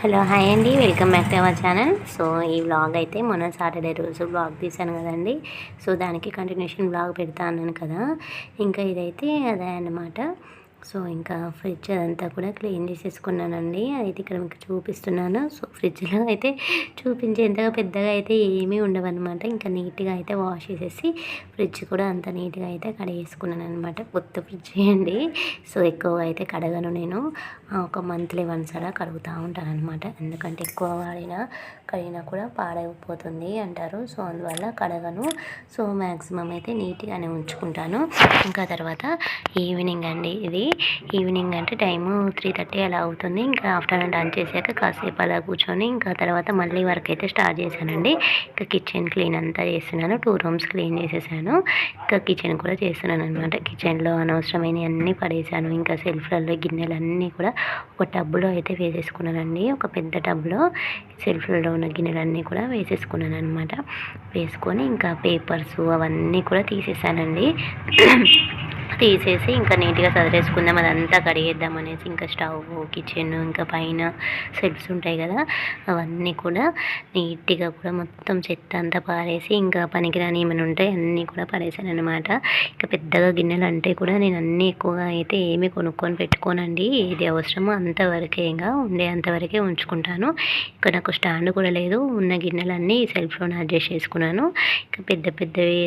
Hello hi అండి. Welcome back to our channel. So ఈ vlog అయితే మొన్న సాటర్డే రోజు వ్లాగ్ తీశాను కదండి. సో దానికి కంటిన్యూషన్ బ్లాగ్ పెడతా అన్నాను కదా. ఇంకా ఇదైతే అదే అన్నమాట. సో ఇంకా ఫ్రిడ్జ్ అదంతా కూడా క్లీన్ చేసేసుకున్నానండి. అయితే ఇక్కడ మీకు చూపిస్తున్నాను. సో ఫ్రిడ్జ్లో అయితే చూపించేంతగా పెద్దగా అయితే ఏమీ ఉండవన్నమాట. ఇంకా నీట్గా అయితే వాష్ చేసేసి ఫ్రిడ్జ్ కూడా అంత నీట్గా అయితే కడిగేసుకున్నాను అనమాట కొత్త ఫ్రిడ్జ్ అండి. సో ఎక్కువ అయితే కడగను నేను. ఒక మంత్లీ వన్స్ అలా కడుగుతూ ఉంటాను అనమాట ఎందుకంటే ఎక్కువ వాడినా కడిగినా కూడా పాడైపోతుంది అంటారు. సో అందువల్ల కడగను. సో మ్యాక్సిమం అయితే నీట్గానే ఉంచుకుంటాను. ఇంకా తర్వాత ఈవినింగ్ అండి ఇది. ఈవినింగ్ అంటే టైము త్రీ థర్టీ అలా అవుతుంది. ఇంకా ఆఫ్టర్నూన్ లంచ్ చేశాక కాసేపు అలా కూర్చొని ఇంకా తర్వాత మళ్ళీ వర్క్ అయితే స్టార్ట్ చేశానండి. ఇంకా కిచెన్ క్లీన్ అంతా చేస్తున్నాను. టూ రూమ్స్ క్లీన్ చేసేసాను. ఇంకా కిచెన్ కూడా చేస్తున్నాను అనమాట కిచెన్లో అనవసరమైన అన్నీ పడేసాను ఇంకా సెల్ఫ్లలో గిన్నెలు అన్నీ కూడా ఒక టబ్లో అయితే వేసేసుకున్నానండి. ఒక పెద్ద టబ్లో సెల్ఫ్లలో ఉన్న గిన్నెలన్నీ కూడా వేసేసుకున్నాను అనమాట వేసుకొని ఇంకా పేపర్స్ అవన్నీ కూడా తీసేసానండి. తీసేసి ఇంకా నీట్గా సదిరేసుకుందాం. అదంతా కడిగేద్దాం అనేసి ఇంకా స్టవ్ కిచెన్ ఇంకా పైన సెట్స్ ఉంటాయి కదా అవన్నీ కూడా నీట్గా కూడా మొత్తం చెత్త అంతా పారేసి ఇంకా పనికిరాని ఏమైనా ఉంటాయి అన్నీ కూడా పారేసాను అనమాట ఇంకా పెద్దగా గిన్నెలు అంటే కూడా నేను అన్నీ ఎక్కువగా అయితే ఏమీ కొనుక్కొని పెట్టుకోనండి. ఏది అవసరమో అంతవరకే ఇంకా ఉండే అంతవరకే ఉంచుకుంటాను. ఇంకా నాకు స్టాండ్ కూడా లేదు. ఉన్న గిన్నెలన్నీ సెల్ఫ్లోనే అడ్జస్ట్ చేసుకున్నాను. ఇంకా పెద్ద పెద్దవి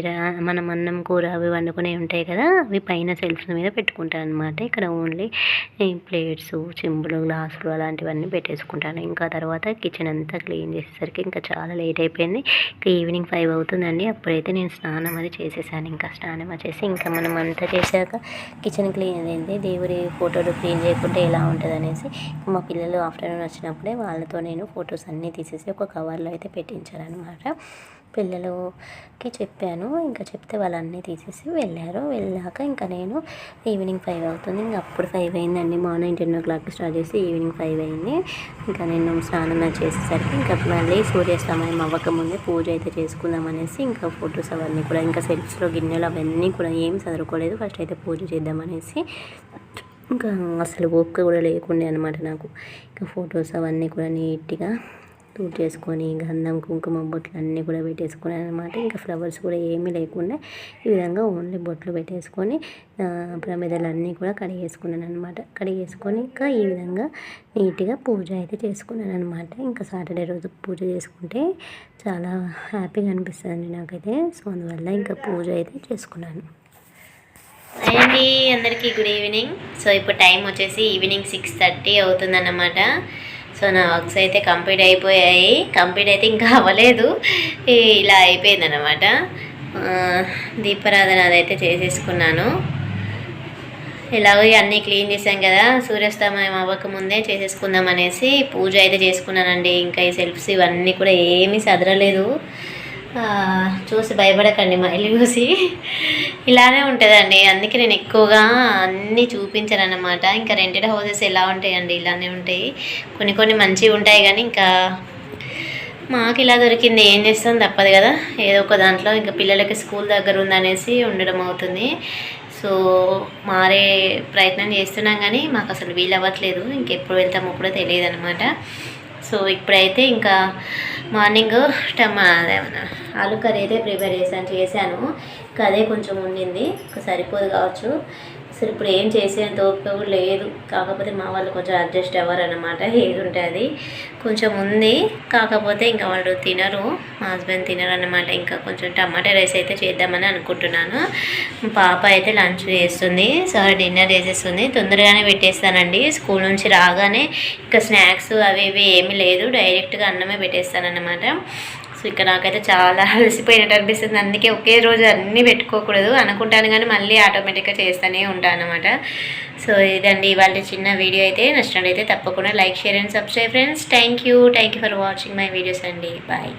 మనం అన్నం కూర అవి వండుకునే ఉంటాయి కదా అవి పైన సెల్ఫ్స్ మీద పెట్టుకుంటాను అనమాట ఇక్కడ ఓన్లీ ప్లేట్స్ చెంబులు గ్లాసులు అలాంటివన్నీ పెట్టేసుకుంటాను. ఇంకా తర్వాత కిచెన్ అంతా క్లీన్ చేసేసరికి ఇంకా చాలా లేట్ అయిపోయింది. ఇంకా ఈవినింగ్ ఫైవ్ అవుతుందండి. అప్పుడైతే నేను స్నానం అది చేసేసాను. ఇంకా స్నానం వచ్చేసి ఇంకా మనం అంతా చేశాక కిచెన్ క్లీన్ అయింది. దేవుడి ఫోటోలు క్లీన్ చేయకుంటే ఎలా ఉంటుంది అనేసి మా పిల్లలు ఆఫ్టర్నూన్ వచ్చినప్పుడే వాళ్ళతో నేను ఫొటోస్ అన్నీ తీసేసి ఒక కవర్లో అయితే పెట్టించారనమాట పిల్లలకి చెప్పాను. ఇంకా చెప్తే వాళ్ళన్నీ తీసేసి వెళ్ళారు. వెళ్ళాక ఇంకా నేను ఈవినింగ్ ఫైవ్ అవుతుంది. ఇంకా అప్పుడు ఫైవ్ అయిందండి. మార్నింగ్ టెన్ ఓ క్లాక్కి స్టార్ట్ చేసి ఈవినింగ్ ఫైవ్ అయింది. ఇంకా నేను స్నానం చేసేసరికి ఇంకా మళ్ళీ సూర్యాస్తమయం అవ్వకముందే పూజ అయితే చేసుకుందాం అనేసి ఇంకా ఫొటోస్ అవన్నీ కూడా ఇంకా సెల్ఫ్స్లో గిన్నెలు అవన్నీ కూడా ఏం చదువుకోలేదు ఫస్ట్ అయితే పూజ చేద్దామనేసి ఇంకా అసలు ఓపిక కూడా లేకుండే అనమాట నాకు. ఇంకా ఫొటోస్ అవన్నీ కూడా నీట్గా చేసుకొని గంధం కుంకుమ బొట్లు అన్నీ కూడా పెట్టేసుకున్నాను అనమాట ఇంకా ఫ్లవర్స్ కూడా ఏమీ లేకుండా ఈ విధంగా ఓన్లీ బొట్లు పెట్టేసుకొని ప్రమిదలన్నీ కూడా కడిగేసుకున్నాను అనమాట కడిగేసుకొని ఇంకా ఈ విధంగా నీట్గా పూజ అయితే చేసుకున్నాను అనమాట ఇంకా సాటర్డే రోజు పూజ చేసుకుంటే చాలా హ్యాపీగా అనిపిస్తుంది నాకైతే. సో అందువల్ల ఇంకా పూజ అయితే చేసుకున్నాను. అండి అందరికీ గుడ్ ఈవినింగ్. సో ఇప్పుడు టైం వచ్చేసి ఈవినింగ్ సిక్స్ థర్టీ అవుతుందన్నమాట. సో నా వర్క్స్ అయితే కంప్లీట్ అయిపోయాయి. కంప్లీట్ అయితే ఇంకా అవ్వలేదు. ఇలా అయిపోయిందన్నమాట. దీపారాధన అదైతే చేసేసుకున్నాను. ఇలాగో అన్నీ క్లీన్ చేసాం కదా. సూర్యాస్తమయం అవ్వకముందే చేసేసుకుందాం అనేసి పూజ అయితే చేసుకున్నానండి. ఇంకా ఈ సెల్ఫ్స్ ఇవన్నీ కూడా ఏమీ సదరలేదు. చూసి భయపడకండి మా ఇల్లు చూసి. ఇలానే ఉంటుందండి. అందుకే నేను ఎక్కువగా అన్నీ చూపించాను అనమాట ఇంకా రెంటెడ్ హౌసెస్ ఎలా ఉంటాయండి? ఇలానే ఉంటాయి. కొన్ని కొన్ని మంచివి ఉంటాయి కానీ ఇంకా మాకు ఇలా దొరికింది. ఏం చేస్తాం? తప్పదు కదా. ఏదో ఒక దాంట్లో ఇంకా పిల్లలకి స్కూల్ దగ్గర ఉందనేసి ఉండడం అవుతుంది. సో మారే ప్రయత్నం చేస్తున్నాం కానీ మాకు అసలు వీలు అవ్వట్లేదు ఇంకెప్పుడు వెళ్తామో కూడా తెలియదు అనమాట సో ఇప్పుడైతే ఇంకా మార్నింగ్ టమా ఆలు కర్రీ అయితే ప్రిపేర్ చేశాను చేశాను. ఇంకా అదే కొంచెం ఉండింది ఇంకా సరిపోదు కావచ్చు. అసలు ఇప్పుడు ఏం చేసేంత ఓపిక కూడా లేదు. కాకపోతే మా వాళ్ళు కొంచెం అడ్జస్ట్ అవ్వరు అనమాట ఏది ఉంటుంది కొంచెం ఉంది. కాకపోతే ఇంకా వాళ్ళు తినరు. మా హస్బెండ్ తినరు అనమాట ఇంకా కొంచెం టమాటా రైస్ అయితే చేద్దామని అనుకుంటున్నాను. పాప అయితే లంచ్ చేస్తుంది. సార్ డిన్నర్ చేసేస్తుంది. తొందరగానే పెట్టేస్తానండి. స్కూల్ నుంచి రాగానే ఇంకా స్నాక్స్ అవి ఇవి ఏమీ లేదు. డైరెక్ట్గా అన్నమే పెట్టేస్తానన్నమాట. సో ఇక్కడ నాకైతే చాలా అలసిపోయినట్టు అనిపిస్తుంది. అందుకే ఒకే రోజు అన్నీ పెట్టుకోకూడదు. అనుకుంటాను కానీ మళ్ళీ ఆటోమేటిక్గా చేస్తూనే ఉంటాను అనమాట సో ఇదండి ఇవాళ చిన్న వీడియో అయితే. నచ్చినట్లయితే తప్పకుండా like share and subscribe friends. Thank you thank you for watching my videos అండి. బాయ్.